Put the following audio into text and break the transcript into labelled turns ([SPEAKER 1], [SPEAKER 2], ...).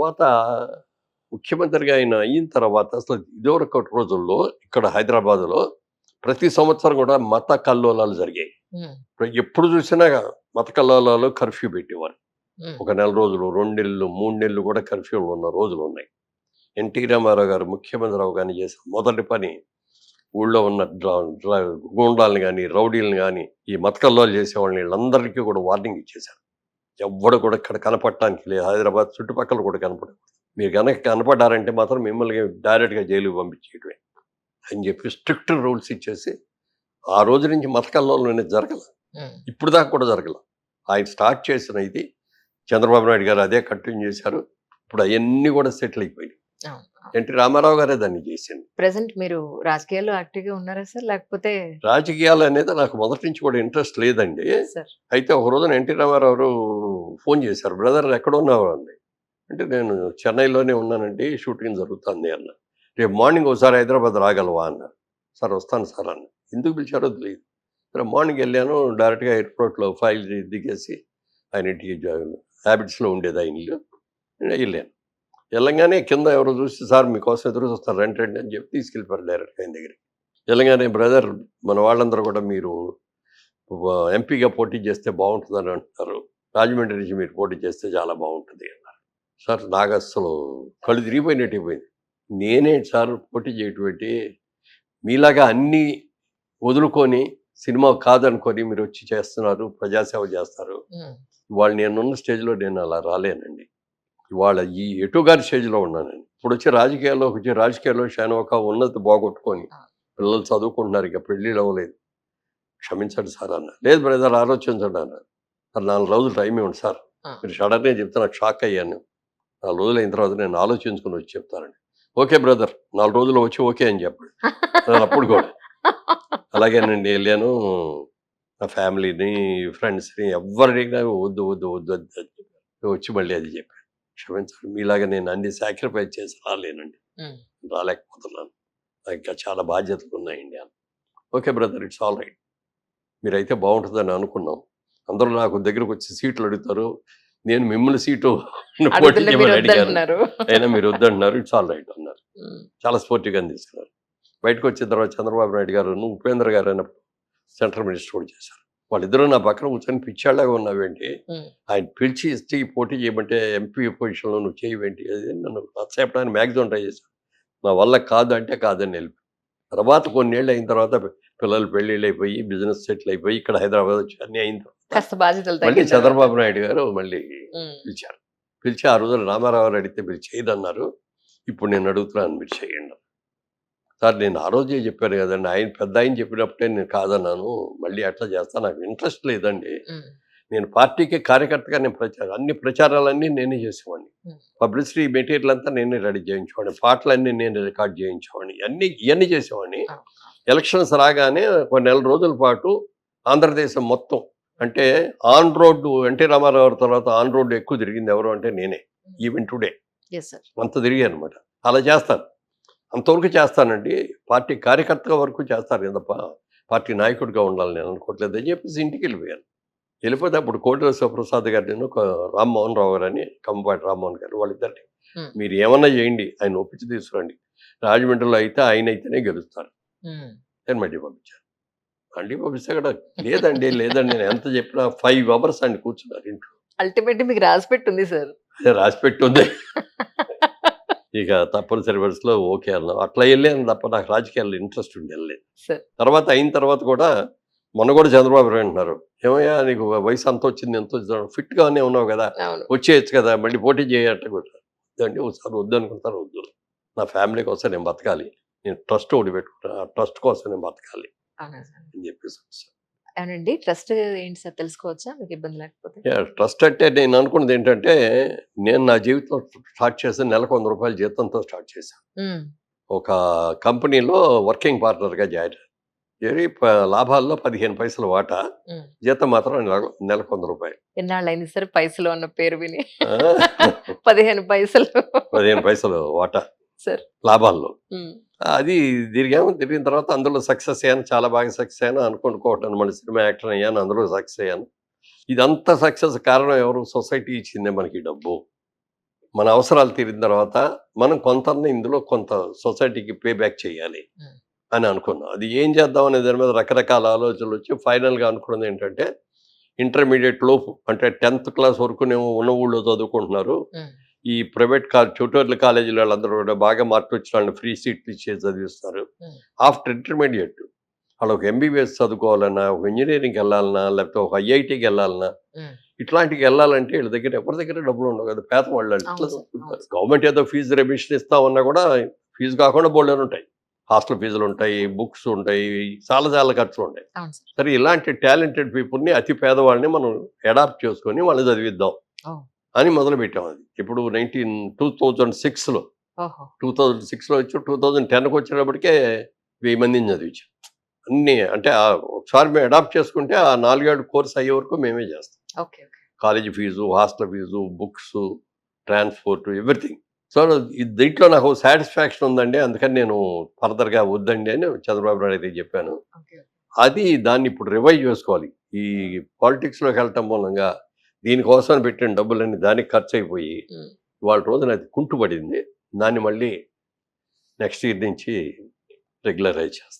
[SPEAKER 1] తర్వాత ముఖ్యమంత్రిగా ఆయన అయిన తర్వాత అసలు ఇదివరకు రోజుల్లో ఇక్కడ హైదరాబాద్లో ప్రతి సంవత్సరం కూడా మత కల్లోలాలు జరిగాయి. ఎప్పుడు చూసినా మత కల్లోలాలు కర్ఫ్యూ పెట్టేవారు. ఒక నెల రోజులు రెండు నెలలు మూడు నెలలు కూడా కర్ఫ్యూలు ఉన్న రోజులు ఉన్నాయి. ఎన్టీ రామారావు గారు ముఖ్యమంత్రి అవగానే చేసిన మొదటి పని ఊళ్ళో ఉన్న గూండాలను కానీ రౌడీలను కానీ ఈ మతకల్లోలు చేసేవాళ్ళని వీళ్ళందరికీ కూడా వార్నింగ్ ఇచ్చేశారు. ఎవ్వడు కూడా ఇక్కడ కనపడటానికి లేదు. హైదరాబాద్ చుట్టుపక్కల కూడా కనపడదు మీరు కనుక కనపడ్డారంటే మాత్రం మిమ్మల్ని డైరెక్ట్గా జైలుకి పంపించేయడమే అని చెప్పి స్ట్రిక్ట్ రూల్స్ ఇచ్చేసి ఆ రోజు నుంచి మతకల్లోలు అనేది జరగల. ఇప్పుడు దాకా కూడా జరగల. ఆయన స్టార్ట్ చేసిన ఇది చంద్రబాబు నాయుడు గారు అదే కంటిన్యూ చేశారు. ఇప్పుడు అవన్నీ కూడా సెటిల్ అయిపోయినాయి. ఎన్టీ రామారావు గారే దాన్ని చేసింది
[SPEAKER 2] ప్రెసెంట్ మీరు రాజకీయాల్లో యాక్టివ్గా ఉన్నారా సార్? లేకపోతే
[SPEAKER 1] రాజకీయాలు అనేది నాకు మొదటి నుంచి కూడా ఇంట్రెస్ట్ లేదండి. అయితే ఒక రోజున ఎన్టీ రామారావు ఫోన్ చేశారు. బ్రదర్ ఎక్కడ ఉన్నావండి? అంటే నేను చెన్నైలోనే ఉన్నానండి షూటింగ్ జరుగుతుంది అన్న. రేపు మార్నింగ్ ఒకసారి హైదరాబాద్ రాగలవా అన్నారు సార్ వస్తాను సార్ అన్న. ఎందుకు పిలిచారో తెలియదు. సరే మార్నింగ్ వెళ్ళాను డైరెక్ట్గా ఎయిర్పోర్ట్లో ఫైల్ దిగేసి ఆయన ఇంటికి హ్యాబిట్స్లో ఉండేది ఆయన ఇల్లు. వెళ్ళాను. వెళ్ళంగానే కింద ఎవరో చూసి సార్ మీకోసం ఎదురు చూస్తారు రెంట్ రండి అని చెప్పి తీసుకెళ్ళిపోయారు డైరెక్ట్గా ఆయన దగ్గరికి. వెళ్ళంగానే బ్రదర్ మన వాళ్ళందరూ కూడా మీరు ఎంపీగా పోటీ చేస్తే బాగుంటుందని అంటున్నారు. రాజమండ్రి నుంచి మీరు పోటీ చేస్తే చాలా బాగుంటుంది అన్నారు. సార్ నాకు అసలు కళ్ళు తిరిగిపోయినట్టు అయిపోయింది నేనే సార్ పోటీ చేయటువంటి మీలాగా అన్నీ వదులుకొని సినిమా కాదనుకొని మీరు వచ్చి చేస్తున్నారు ప్రజాసేవ చేస్తారు. ఇవాళ నేనున్న స్టేజ్లో నేను అలా రాలేనండి. ఇవాళ ఈ ఎటు గారి స్టేజ్లో ఉన్నానండి. ఇప్పుడు వచ్చి రాజకీయాల్లోకి వచ్చి రాజకీయాల్లో శాన ఒక ఉన్నతి బాగొట్టుకొని పిల్లలు చదువుకుంటున్నారు ఇక పెళ్ళిళ్ళు అవ్వలేదు. క్షమించండి సార్ అన్న లేదు బ్రదర్ ఆలోచించండి అన్నారు. సార్ నాలుగు రోజులు టైం ఇవ్వండి సార్. మీరు సడన్గా చెప్తే నాకు షాక్ అయ్యాను. నాలుగు రోజులు అయిన తర్వాత నేను ఆలోచించుకుని వచ్చి చెప్తానండి. ఓకే బ్రదర్ నాలుగు రోజులు వచ్చి ఓకే అని చెప్పండి. నేను అప్పుడు కూడా. అలాగే నేను వెళ్ళాను. నా ఫ్యామిలీని ఫ్రెండ్స్ని ఎవరిని వద్దు వద్దు వద్దు వద్దు. వచ్చి మళ్ళీ అది చెప్పాను. క్షమించండి మీలాగా నేను అన్ని సాక్రిఫైస్ చేసి రాలేనండి. రాలేకపోతున్నాను. ఇంకా చాలా బాధ్యతలు ఉన్నాయండి అని. Okay brother it's all right మీరైతే బాగుంటుందని అనుకున్నాం. అందరూ నాకు దగ్గరకు వచ్చి సీట్లు అడుగుతారు నేను మిమ్మల్ని సీటు పోటీ చేయమని అడిగాను అయినా మీరు వద్దంటున్నారు ఇట్స్ ఆల్ రైట్ అన్నారు. చాలా స్పోర్టివ్గా తీసుకున్నారు. బయటకు వచ్చిన తర్వాత చంద్రబాబు నాయుడు గారు ఉపేంద్ర గారు అయినప్పుడు సెంట్రల్ మినిస్టర్ కూడా చేశారు. వాళ్ళిద్దరూ నా పక్కన కూర్చొని పిచ్చాళ్ళగా ఉన్నావేంటి? ఆయన పిలిచి ఇస్తే పోటీ చేయమంటే ఎంపీ పొజిషన్లో నువ్వు చేయవేంటి? అది నన్ను నచ్చచెప్పడానికి మ్యాక్సిమం ట్రై చేశాను నా వల్ల కాదు అంటే కాదని వెళ్ళి తర్వాత కొన్నేళ్ళు అయిన తర్వాత పిల్లలు పెళ్ళిళ్ళు అయిపోయి బిజినెస్ సెటిల్ అయిపోయి ఇక్కడ హైదరాబాద్ వచ్చి అన్నీ అయిన తర్వాత
[SPEAKER 2] కాస్త బాధ్యతలు
[SPEAKER 1] మళ్ళీ. చంద్రబాబు నాయుడు గారు మళ్ళీ పిలిచారు. పిలిచి ఆ రోజున రామారావు గారు అడిగితే మీరు చేయదన్నారు. ఇప్పుడు నేను అడుగుతున్నాను మీరు చేయండి. సార్ నేను ఆ రోజే చెప్పాను కదండి ఆయన పెద్ద ఆయన చెప్పినప్పుడే నేను కాదన్నాను. మళ్ళీ అట్లా చేస్తా నాకు ఇంట్రెస్ట్ లేదండి. నేను పార్టీకి కార్యకర్తగా నేను ప్రచారం అన్ని ప్రచారాలన్నీ నేనే చేసేవాడిని. పబ్లిసిటీ మెటీరియల్ అంతా నేనే రెడీ చేయించేవాడిని పాటలన్నీ నేను రికార్డ్ చేయించేవాడిని అన్ని ఇవన్నీ చేసేవాడిని. ఎలక్షన్స్ రాగానే ఒక నెల రోజుల పాటు ఆంధ్రదేశం మొత్తం అంటే ఆన్ రోడ్డు ఎన్టీ రామారావు గారి తర్వాత ఆన్ రోడ్డు ఎక్కువ తిరిగింది ఎవరు అంటే నేనే ఈవెన్ టుడే. అంత తిరిగాను అనమాట అలా చేస్తాను. అంతవరకు చేస్తానండి. పార్టీ కార్యకర్తగా వరకు చేస్తారు కదా పార్టీ నాయకుడిగా ఉండాలి నేను అనుకోవట్లేదు అని చెప్పేసి ఇంటికి వెళ్ళిపోయాను. వెళ్ళిపోతే అప్పుడు కోటిల శివప్రసాద్ గారు నేను ఒక రామ్మోహన్ రావు గారు అని కంపాటి రామ్మోహన్ గారు వాళ్ళిద్దరిని. మీరు ఏమన్నా చేయండి. ఆయన ఒప్పించి తీసుకురండి. రాజమండ్రిలో అయితే ఆయన అయితేనే గెలుస్తారు. నేను మళ్ళీ పంపించాను. మళ్ళీ పంపిస్తే కూడా లేదండి లేదండి. నేను ఎంత చెప్పినా ఫైవ్ అవర్స్ అండి కూర్చున్నారు ఇంట్లో.
[SPEAKER 2] అల్టిమేట్ మీకు రాసి పెట్టుంది సార్.
[SPEAKER 1] అదే రాసి పెట్టి ఉంది ఇక తప్పనిసరి పరిస్థితిలో ఓకే అన్నాం. అట్లా వెళ్ళాను తప్ప నాకు రాజకీయాల్లో ఇంట్రెస్ట్ ఉండి వెళ్ళలేదు. తర్వాత అయిన తర్వాత కూడా మొన్న కూడా చంద్రబాబు నాయుడు అంటున్నారు ఏమయ్యా నీకు వయసు అంత వచ్చింది ఎంత వచ్చింది? ఫిట్గానే ఉన్నావు కదా వచ్చేయచ్చు కదా మళ్ళీ పోటీ చేయట కూడా. ఒకసారి వద్దు అనుకుంటారు వద్దు. నా ఫ్యామిలీ కోసం నేను బతకాలి. నేను ట్రస్ట్ ఒకటి పెట్టుకుంటాను ఆ ట్రస్ట్ కోసం నేను బతకాలి అని చెప్పేసి.
[SPEAKER 2] అవునండి. ట్రస్ట్ ఏంటి సార్? తెలుసుకోవచ్చా? మీకు ఇబ్బంది లేకపోతే?
[SPEAKER 1] ట్రస్ట్ అంటే నేను అనుకున్నది ఏంటంటే నేను నా జీవితంలో స్టార్ట్ చేసిన నెలకు వంద రూపాయల జీతంతో స్టార్ట్ చేశాను ఒక కంపెనీలో వర్కింగ్ పార్ట్నర్గా జాయిన్. చేరి లాభాల్లో పదిహేను పైసలు వాటా. జీతం మాత్రం నెల- నెలకు వంద రూపాయలు.
[SPEAKER 2] ఎన్నాళ్ళు అయింది సార్? పైసలు అన్న పేరు విని. పదిహేను పైసలు.
[SPEAKER 1] పదిహేను పైసలు వాటా. లాభాల్లో. అది తిరిగాము. తిరిగిన తర్వాత అందులో సక్సెస్ అయ్యాను. చాలా బాగా సక్సెస్ అయ్యాను. అనుకుంటుకోవటాను మళ్ళీ సినిమా యాక్టర్ అయ్యాను. అందులో సక్సెస్ అయ్యాను. ఇదంతా సక్సెస్ కారణం ఎవరు? సొసైటీ ఇచ్చిందే మనకి డబ్బు. మన అవసరాలు తీరిన తర్వాత మనం కొంత ఇందులో కొంత సొసైటీకి పే బ్యాక్ చేయాలి. అని అనుకున్నాం. అది ఏం చేద్దాం అనే దాని మీద రకరకాల ఆలోచనలు వచ్చి ఫైనల్గా అనుకున్నది ఏంటంటే ఇంటర్మీడియట్ లోపు అంటే టెన్త్ క్లాస్ వరకు నేను ఉన్న ఊళ్ళో చదువుకుంటున్నారు. ఈ ప్రైవేట్ కా ట్యూటోరియల్ కాలేజీలు వాళ్ళందరూ కూడా బాగా మార్క్ వచ్చిన వాళ్ళని ఫ్రీ సీట్లు ఇచ్చేసి చదివిస్తారు. ఆఫ్టర్ ఇంటర్మీడియట్ వాళ్ళు ఒక ఎంబీబీఎస్ చదువుకోవాలన్నా ఒక ఇంజనీరింగ్కి వెళ్ళాలన్నా లేకపోతే ఒక ఐఐటికి వెళ్ళాలన్నా ఇట్లాంటికి వెళ్ళాలంటే వీళ్ళ దగ్గర ఎవరి దగ్గర డబ్బులు ఉండవు కదా? పేద వాళ్ళు. గవర్నమెంట్ ఏదో ఫీజు రెమిషన్ ఇస్తామన్నా కూడా ఫీజు కాకుండా బోల్డెన్ ఉంటాయి. హాస్టల్ ఫీజులు ఉంటాయి బుక్స్ ఉంటాయి చాలా చాలా ఖర్చులు ఉంటాయి.
[SPEAKER 2] సార్.
[SPEAKER 1] ఇలాంటి టాలెంటెడ్ పీపుల్ని అతి పేదవాళ్ళని మనం అడాప్ట్ చేసుకొని వాళ్ళని చదివిద్దాం. అని మొదలు పెట్టాం అది. ఇప్పుడు నైన్టీన్ టూ థౌజండ్ సిక్స్లో టూ థౌజండ్ సిక్స్లో వచ్చి టూ థౌజండ్ టెన్కి వచ్చేటప్పటికే వెయ్యి మందిని చదివించాం. అన్నీ అంటే ఒకసారి మేము అడాప్ట్ చేసుకుంటే ఆ నాలుగేళ్ళు కోర్స్ అయ్యే వరకు మేమే చేస్తాం. College fees hostel fees books transport everything. So దీంట్లో నాకు సాటిస్ఫాక్షన్ ఉందండి. అందుకని నేను ఫర్దర్గా వద్దండి అని చంద్రబాబు నాయుడు అయితే చెప్పాను. అది దాన్ని ఇప్పుడు రివైవ్ చేసుకోవాలి. ఈ పాలిటిక్స్లోకి వెళ్ళటం మూలంగా దీనికోసం పెట్టిన డబ్బులన్నీ దానికి ఖర్చు అయిపోయి. వాళ్ళ రోజున అది కుంటుపడింది దాన్ని మళ్ళీ నెక్స్ట్ ఇయర్ నుంచి రెగ్యులరైజ్ చేస్తాం